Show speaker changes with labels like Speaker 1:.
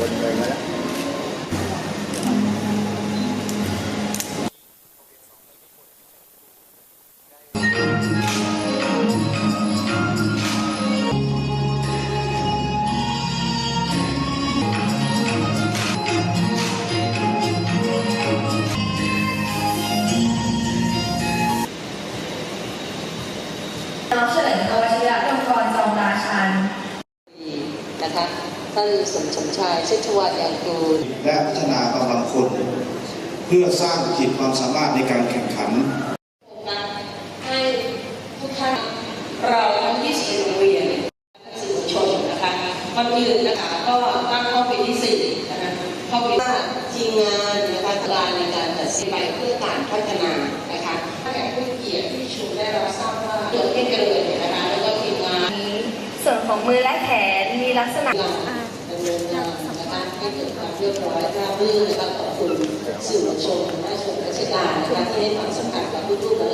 Speaker 1: วนไปมาแล้ว
Speaker 2: น้องเฉลิมกวชิระยงกรจอมราชัน
Speaker 3: นะคะ ท่านสมชมชายชิชวัตรยางกูล
Speaker 4: และพัฒนากำลังคน เพื่อสร้างขีดความสามารถในการแข่งขัน
Speaker 3: ให้ทุกท่านเราทั้ง20โรงเรียนสื่อมวลชนนะคะก่อนอื่นนะคะก็ตั้งข้อปีที่สี่นะคะข้อปีว่าทีมงานนะคะลานในการตัดสินไปเพื่อการพัฒนานะคะแขกผู้เกียรติที่ชูได้รับทราบว่าเกิดที่เจริญเนี่ยนะคะแล้วก็ทีมงาน
Speaker 2: ส่วนของมือและแขนมีลักษณะ
Speaker 3: ดำเนินงานนะคะ ให้เกิดความเรียบร้อยราบรื่นนะคะขอบคุณสื่อมวลชนและชนราชการนะคะที่ให้ความสำคัญกับลูกๆและ